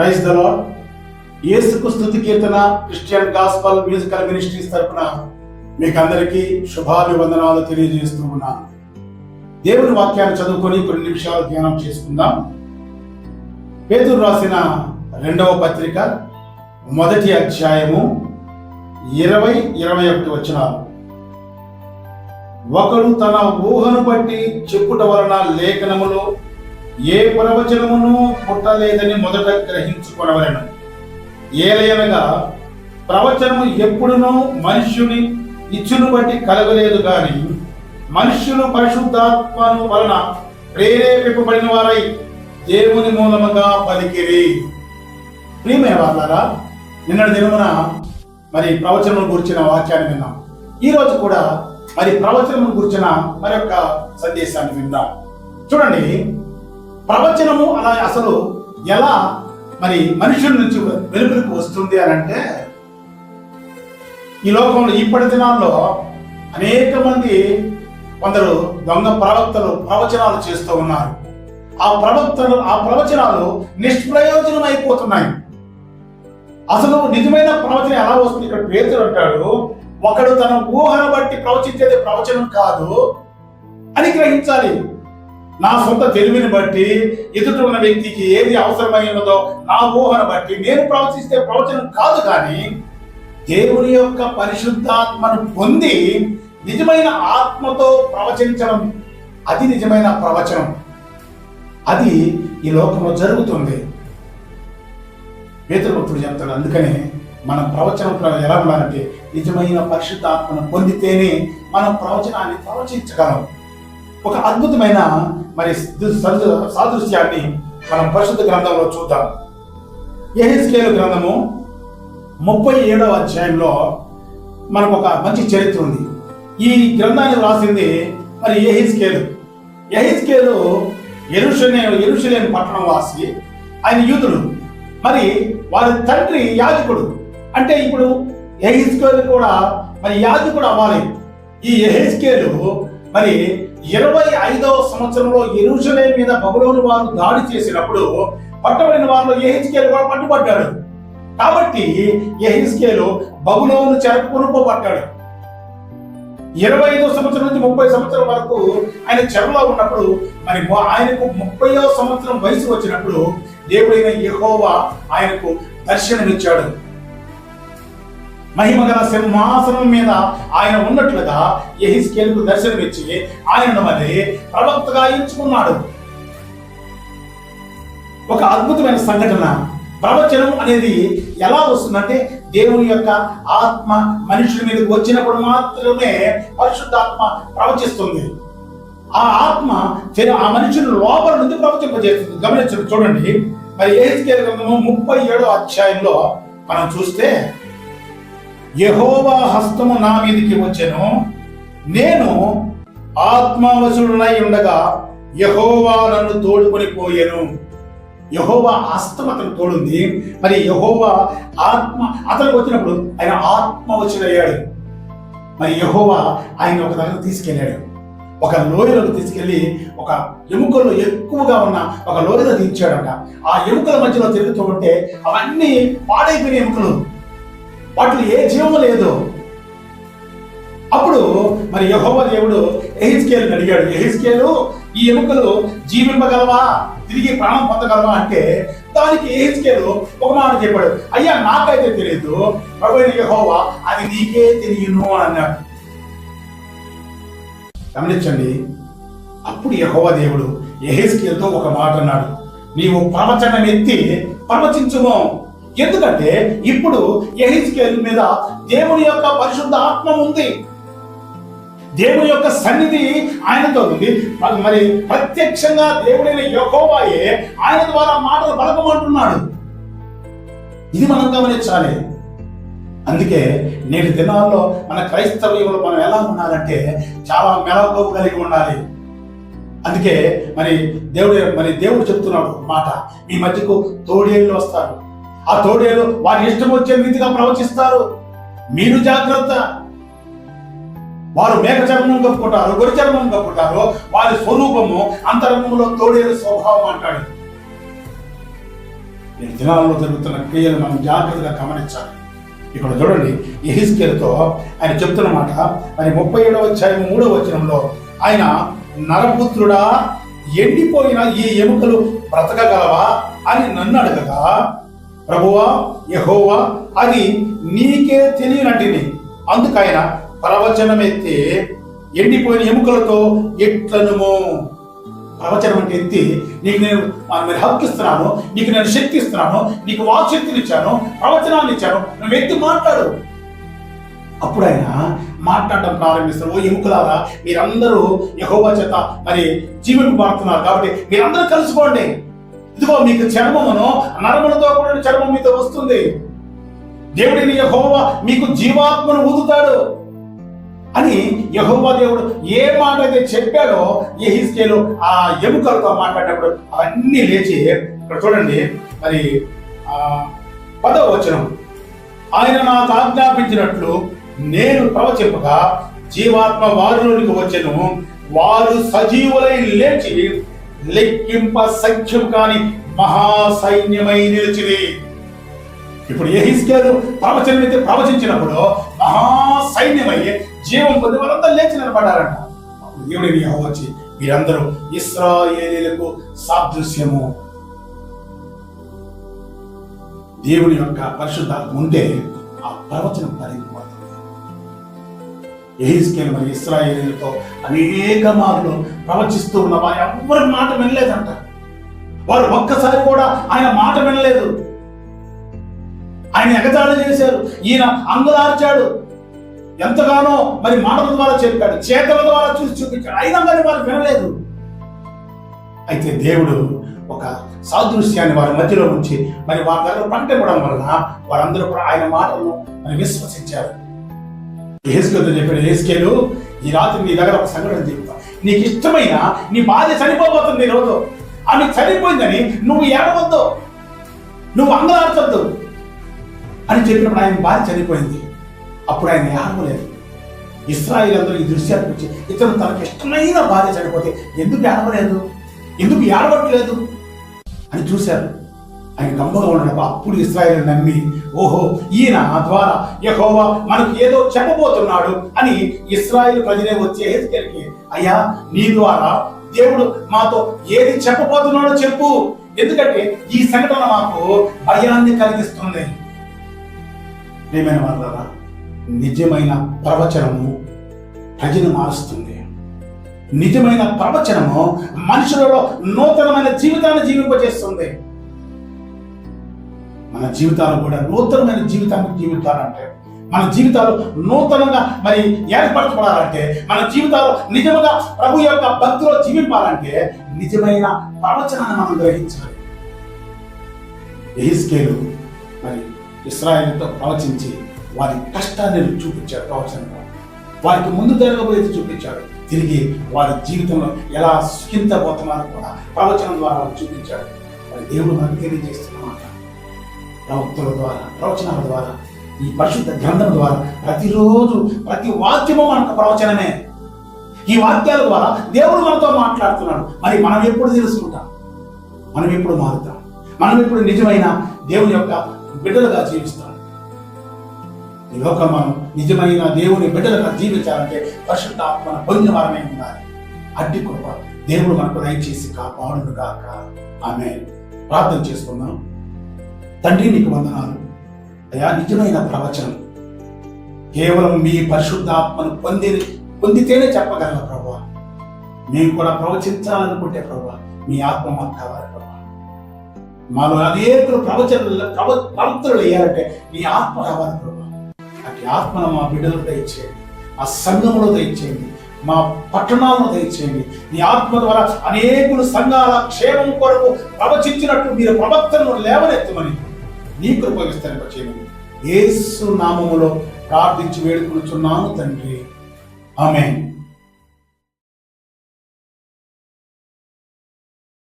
Praise the lord. యేసుకు కీర్తన Christian gospel musical ministries తరపున మీకు అందరికీ శుభాభివందనాలు తెలియజేస్తూ ఉన్నాను. దేవుని వాక్యాన్ని చదువుకొని కొన్ని నిమిషాలు ధ్యానం చేసుకుందాం. పేదూరు రాసిన రెండవ పత్రిక మొదటి అధ్యాయము ఇరవై ఇరవై ఒకటి వచ్చినారు ఒకడు తన ఊహను బట్టి చెప్పుట వలన లేఖనములో ఏ ప్రవచనమును పుట్టలేదని మొదట గ్రహించుకొనవలెను. ఏలయనగా ప్రవచనము ఎప్పుడునూ మనుష్యుని ఇచ్చును బట్టి కలగలేదు గాని మనుష్యులు పరిశుద్ధాత్మను వలన ప్రేరేపింపబడిన వారై దేవుని మూలముగా పలికిరి. ప్రియమైన వాళ్ళారా నిన్నటి దినమున మరి ప్రవచనం గురించిన వాక్యాన్ని విన్నాం. ఈరోజు కూడా మరి ప్రవచనం గురించిన మరొక సందేశాన్ని విందాం. చూడండి ప్రవచనము అలా అసలు ఎలా మరి మనుషుల నుంచి వెలుగులకు వస్తుంది అని అంటే ఈ లోకంలో ఇప్పటి దినాల్లో అనేక మంది కొందరు దొంగ ప్రవక్తలు ప్రవచనాలు చేస్తూ ఉన్నారు. ఆ ప్రవక్తలు ఆ ప్రవచనాలు నిష్ప్రయోజనం అయిపోతున్నాయి అసలు నిజమైన ప్రవచనం ఎలా వస్తుంది? ఇక్కడ పేతురు అంటాడు ఒకడు తన ఊహను బట్టి ప్రవచించేది ప్రవచనం కాదు అని గ్రహించాలి నా సొంత తెలివిని బట్టి ఎదుట ఉన్న వ్యక్తికి ఏది అవసరమైనదో నా ఊహను బట్టి నేను ప్రవచిస్తే ప్రవచనం కాదు కానీ దేవుని యొక్క పరిశుద్ధాత్మను పొంది నిజమైన ఆత్మతో ప్రవచించడం అది నిజమైన ప్రవచనం. అది ఈ లోకంలో జరుగుతుంది. పేదభక్తుడు చెప్తాడు అందుకనే మన ప్రవచనం ఎలా ఉండాలంటే నిజమైన పరిశుద్ధాత్మను పొందితేనే మనం ప్రవచనాన్ని ప్రవచించగలం. ఒక అద్భుతమైన మరి సదృ- సాదృశ్యాన్ని మనం పరిశుద్ధ గ్రంథంలో చూద్దాం. ఎహెస్కేలు గ్రంథము ముప్పై ఏడవ అధ్యాయంలో మనకు ఒక మంచి చరిత్ర ఉంది. ఈ గ్రంథాన్ని రాసింది మరి ఎహిస్కేలు ఎహిస్కేలు ఎరుషలే ఎరుషులేని పట్టణం వాసి ఆయన యూదుడు. మరి వారి తండ్రి యాజకుడు. అంటే ఇప్పుడు ఎహిస్కేలు కూడా మరి యాజకుడు అవ్వాలి. ఈ ఎహెస్కేలు మరి ఇరవై ఐదవ సంవత్సరంలో ఎరుషలేం మీద బబులోని వారు దాడి చేసినప్పుడు పట్టబడిన వారిలో ఎహెస్కేలు కూడా పట్టుబడ్డాడు. కాబట్టి ఎహిస్కేలు బబులోను చెరకు కొనుక్కోబడ్డాడు. ఇరవై ఐదో సంవత్సరం నుంచి ముప్పై సంవత్సరం వరకు ఆయన చెరలో ఉన్నప్పుడు మరి ఆయనకు ముప్పయో సంవత్సరం వయసు వచ్చినప్పుడు దేవుడైన యహోవా ఆయనకు దర్శనమిచ్చాడు. మహిమగల సింహాసనం మీద ఆయన ఉన్నట్లుగా ఎహిస్కేలుకు దర్శనమిచ్చి ఆయనను మరి ప్రవక్తగా ఎంచుకున్నాడు. ఒక అద్భుతమైన సంఘటన. ప్రవచనం అనేది ఎలా వస్తుందంటే దేవుని యొక్క ఆత్మ మనుషుల మీదకి వచ్చినప్పుడు మాత్రమే పరిశుద్ధాత్మ ప్రవచిస్తుంది. ఆ ఆత్మ ఆ మనుషుని లోపల నుండి ప్రవచింపజేస్తుంది. గమనించండి చూడండి. మరి ఏహెచ్కేల్ గ్రంథము ముప్పై ఏడో అధ్యాయంలో మనం చూస్తే యహోవా హస్తము నా మీదికి వచ్చెను. నేను ఆత్మవశుడునై ఉండగా యహోవా నన్ను తోడుకొని పోయాను. యహోవా హస్తం అతను తోడుంది. మరి యహోవా ఆత్మ అతనికి వచ్చినప్పుడు ఆయన ఆత్మవశుడయ్యాడు. మరి యహోవా ఆయన ఒక దగ్గర తీసుకెళ్ళాడు. ఒక లోయలోకి తీసుకెళ్ళి ఒక ఎముకల్లో ఎక్కువగా ఉన్న ఒక లోయలో దించాడంట. ఆ ఎముకల మధ్యలో తిరుగుతూ ఉంటే అవన్నీ పాడైపోయిన ఎముకలు. వాటిలో ఏ జీవము లేదు. అప్పుడు మరి యహోవ దేవుడు ఎహిస్కేలు అడిగాడు ఎహిస్కేలు ఈ ఎముకలు జీవింపగలవా? తిరిగి ప్రాణం పొందగలవా? అంటే దానికి ఎహిస్కేలు ఒక మాట చెప్పాడు అయ్యా నాకైతే తెలియదు ప్రభుత్వ యహోవా అది నీకే తెలియను అని అన్నాడు. గమనించండి అప్పుడు యహోవ దేవుడు ఎహెస్కేల్తో ఒక మాట అన్నాడు నీవు ప్రవచనం ఎత్తి ప్రవచించుము. ఎందుకంటే ఇప్పుడు ఎహిజ్కేల్ మీద దేవుని యొక్క పరిశుద్ధ ఆత్మ ఉంది. దేవుని యొక్క సన్నిధి ఆయనతో ఉంది. మరి ప్రత్యక్షంగా దేవుడైన యహోవాయే ఆయన ద్వారా మాటలు పలకమంటున్నాడు. ఇది మనం గమనించాలి. అందుకే నేటి దినాల్లో మన క్రైస్తవ్యంలో మనం ఎలా ఉండాలంటే చాలా మెలకువ కలిగి ఉండాలి. అందుకే మరి దేవుడు మరి దేవుడు చెప్తున్నాడు మాట. మీ మధ్యకు తోడేళ్ళు వస్తారు. ఆ తోడేలు వారి ఇష్టం వచ్చే రీతిగా ప్రవచిస్తారు. మీరు జాగ్రత్త. వారు మేక చర్మం కప్పుకుంటారు గొరి చర్మం కప్పుకుంటారు. వారి స్వరూపము అంతరంగంలో తోడేలు స్వభావం అంటాడు. ఈ దినాల్లో జరుగుతున్న క్రియలు మనం జాగ్రత్తగా గమనించాలి. ఇక్కడ చూడండి ఎహిస్కేల్తో ఆయన చెప్తున్నమాట మరి ముప్పై ఏడవ అధ్యాయం మూడవ వచనంలో ఆయన నరపుత్రుడా ఎండిపోయిన ఈ ఎముకలు బ్రతకగలవా అని నన్ను అడగగా ప్రభువా యహోవా అది నీకే తెలియనటిని. అందుకైన ప్రవచనమైతే ఎండిపోయిన ఎముకలతో ఎట్లనుము? ప్రవచనం అంటే ఎత్తి నీకు నేను మరి హక్కు ఇస్తున్నాను నీకు నేను శక్తి ఇస్తున్నాను నీకు వాక్శక్తిని ఇచ్చాను ప్రవచనాన్ని ఇచ్చాను నువ్వు ఎత్తి మాట్లాడు. అప్పుడు ఆయన మాట్లాడటం ప్రారంభిస్తారు ఓ ఎముకలారా మీరందరూ యహోవా చేత మరి జీవింపబడుతున్నారు కాబట్టి మీరందరూ కలుసుకోండి. ఇదిగో మీకు చర్మమును నరములతో కూడిన చర్మం మీతో వస్తుంది. దేవుడిని యహోవా మీకు జీవాత్మను ఊదుతాడు అని యహోవా దేవుడు ఏ మాట అయితే చెప్పాడో ఎహిస్కేలు ఆ ఎముకలతో మాట్లాడేటప్పుడు అవన్నీ లేచి ఇక్కడ చూడండి. మరి పదవ వచనం. ఆయన నాకు ఆజ్ఞాపించినట్లు నేను ప్రవచింపగా జీవాత్మ వారిలోనికి వచ్చెను. వారు సజీవులై లేచి లెక్కింప సఖ్యం కాని మహాసైన్యమై నిలిచింది ఇప్పుడు ఎహిస్కేలు ప్రవచనం అయితే ప్రవచించినప్పుడు మహాసైన్యమై జీవం పొంది వాళ్ళంతా లేచి నిలబడారంట అప్పుడు దేవుడిని వచ్చి మీరందరూ ఇస్రాయేలీలకు సాదృశ్యము. దేవుని యొక్క పరిశుద్ధాత్మ ఉంటే ఆ ప్రవచనం పరిగిపోతుంది ఎహిస్కేల్ మరి ఇస్రాయేలీలతో అనేక మార్లు ప్రవచిస్తూ ఉన్న వారి ఎవ్వరి మాట వినలేదంట. వారు ఒక్కసారి కూడా ఆయన మాట వినలేదు. ఆయన ఎగతాళి చేశారు. ఈయన అంగులార్చాడు ఎంతగానో మరి మాటల ద్వారా చెప్పాడు. చేతల ద్వారా చూసి చూపించాడు. అయినా కానీ వారు వినలేదు. అయితే దేవుడు ఒక సాదృశ్యాన్ని వారి మధ్యలో ఉంచి మరి వారి దగ్గర పంటపడం వలన వారందరూ కూడా ఆయన మాటలను మరి విశ్వసించారు. ఏసుకేతో చెప్పాడు ఏసుకేలు ఈ రాత్రి నీ దగ్గర ఒక సంఘటన చెబుతా నీకు ఇష్టమైన నీ భార్య చనిపోబోతుంది ఈరోజు ఆమె చనిపోయిందని నువ్వు ఏడవద్దు. నువ్వు అంగలార్చొద్దు. అని చెప్పినప్పుడు ఆయన భార్య చనిపోయింది. అప్పుడు ఆయన ఏడవలేదు. ఇస్రాయిల్ అందరూ ఈ దృశ్యాన్ని వచ్చి ఇతను తనకు ఇష్టమైన భార్య చనిపోతే ఎందుకు ఏడవలేదు? ఎందుకు ఏడవట్లేదు? అని చూశారు. ఆయన గంభగా ఉండడం అప్పుడు ఇస్రాయిల్ నమ్మి ఓహో ఈయన ద్వారా యహోవా మనకు ఏదో చెప్పబోతున్నాడు అని ఇస్రాయిల్ ప్రజలే వచ్చే హెచ్కెళ్ళి అయ్యా నీ ద్వారా దేవుడు మాతో ఏది చెప్పబోతున్నాడో చెప్పు. ఎందుకంటే ఈ సంఘటన మాకు భయాన్ని కలిగిస్తుంది. ప్రేమైన వాళ్ళ నిజమైన ప్రవచనము ప్రజను మారుస్తుంది. నిజమైన ప్రవచనము మనుషులలో నూతనమైన జీవితాన్ని జీవింపజేస్తుంది. మన జీవితాలు కూడా నూతనమైన జీవితాన్ని జీవితాలంటే మన జీవితాలు నూతనంగా మరి ఏర్పరచబడాలంటే మన జీవితాలు నిజముగా ప్రభు యొక్క భక్తిలో జీవింపాలంటే నిజమైన ప్రవచనాన్ని మనం గ్రహించాలి. ఎహిస్కేలు మరి ఇస్రాయల్తో ప్రవచించి వారి కష్టాన్ని చూపించాడు ప్రవచనంలో. వారికి ముందు జరగబోయేది చూపించాడు తిరిగి వారి జీవితంలో ఎలా సుఖించబోతున్నారో కూడా ప్రవచనం ద్వారా చూపించాడు మరి దేవుడు మనకు తెలియజేస్తున్నమాట ప్రవక్తుల ద్వారా ప్రవచనాల ద్వారా ఈ పరిశుద్ధ గ్రంథం ద్వారా ప్రతిరోజు ప్రతి వాక్యము మనకు ప్రవచనమే. ఈ వాక్యాల ద్వారా దేవుడు మనతో మాట్లాడుతున్నాడు. మరి మనం ఎప్పుడు తెలుసుకుంటాం? మనం ఎప్పుడు మారుతాం? మనం ఎప్పుడు నిజమైన దేవుని యొక్క బిడ్డలుగా జీవిస్తాం? ఈ లోకం మనం నిజమైన దేవుని బిడ్డలుగా జీవించాలంటే పరిశుద్ధ ఆత్మన పొందిన వారమే ఉండాలి. అడ్డి కృప దేవుడు మనకు దయచేసి కాపాడును గాక ఆమె ప్రార్థన చేసుకున్నాం తండ్రి నీకు వందనాలు. అయా నిజమైన ప్రవచనం. కేవలం మీ పరిశుద్ధాత్మను పొంది పొందితేనే చెప్పగలను ప్రభా మేము కూడా ప్రవచించాలనుకుంటే ప్రభా మీ ఆత్మ మాకు కావాలి ప్రభా మాలో అనేకులు ప్రవచన ప్రవ ప్రవక్తలు అయ్యారంటే మీ ఆత్మ కావాలి ప్రభా అటు ఆత్మను మా బిడ్డలు దయచేయండి ఆ సంఘంలో దయచేయండి మా పట్టణాలను దయచేయండి. మీ ఆత్మ ద్వారా అనేకులు సంఘాల క్షేమం కొరకు ప్రవచించినట్టు మీరు ప్రవక్తలను లేవనెత్తమని నీ కృప విస్తరింపచేయము ఏసు నామములో ప్రార్థించి వేడుకొనుచున్నాను తండ్రి. ఆమె